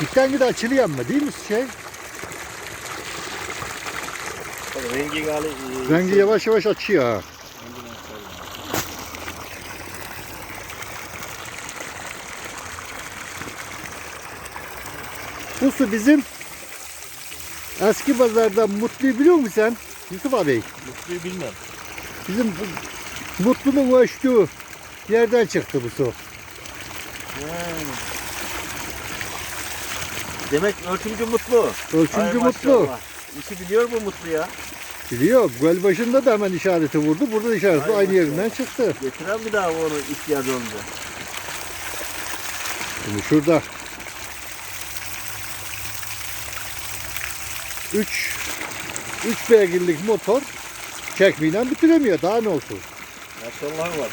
Renkten de açılıyor ama değil mi şey? Rengi gali... e, Rengi şey- yavaş yavaş açıyor ha. Bu su bizim eski pazardan Mutlu'yu biliyor musun sen? Yusuf abi. Mutluyu bilmem. Bizim Mutlu'nun ulaştığı yerden çıktı bu su. Demek ölçümcü mutlu. Ölçümcü Ay Mutlu. maşallah. İşi biliyor bu mutlu ya. Biliyor. Göl başında da hemen işareti vurdu. Burada da işareti Ay aynı yerinden çıktı. Getiren bir daha onu ihtiyacı olunca. Şimdi şurada 3 3 beygirlik motor çekmeyle bitiremiyor. Daha ne olsun? Maşallah var.